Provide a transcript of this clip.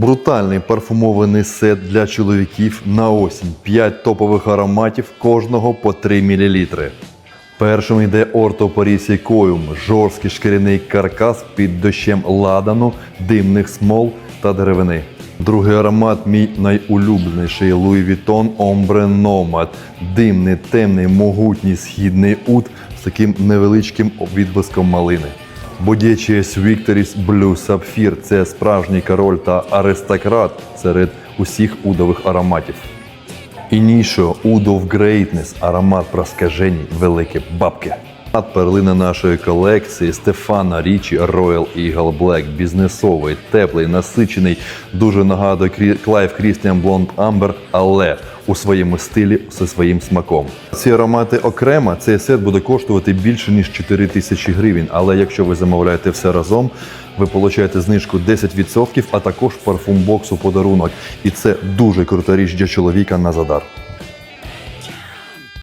Брутальний парфумований сет для чоловіків на осінь. 5 топових ароматів, кожного по 3 мл. Першим йде Орто Парісі Коюм, жорсткий шкіряний каркас під дощем ладану, димних смол та деревини. Другий аромат мій найулюбленіший Louis Vuitton Ombre Nomad. Димний, темний, могутній східний ут з таким невеличким відблиском малини. Бодячість Victoris Blue Сапфір – це справжній король та аристократ серед усіх удових ароматів. Інішо of Greatness – аромат проскажені великі бабки. Перлина нашої колекції Стефана Річі Royal Eagle Black бізнесовий, теплий, насичений, дуже нагадує Клайв Крістіан Блонд Амбер, але у своєму стилі зі своїм смаком. Ці аромати окремо, цей сет буде коштувати більше ніж 4 тисячі гривень. Але якщо ви замовляєте все разом, ви получаєте знижку 10%, а також парфумбокс у подарунок. І це дуже крута річ для чоловіка на задар.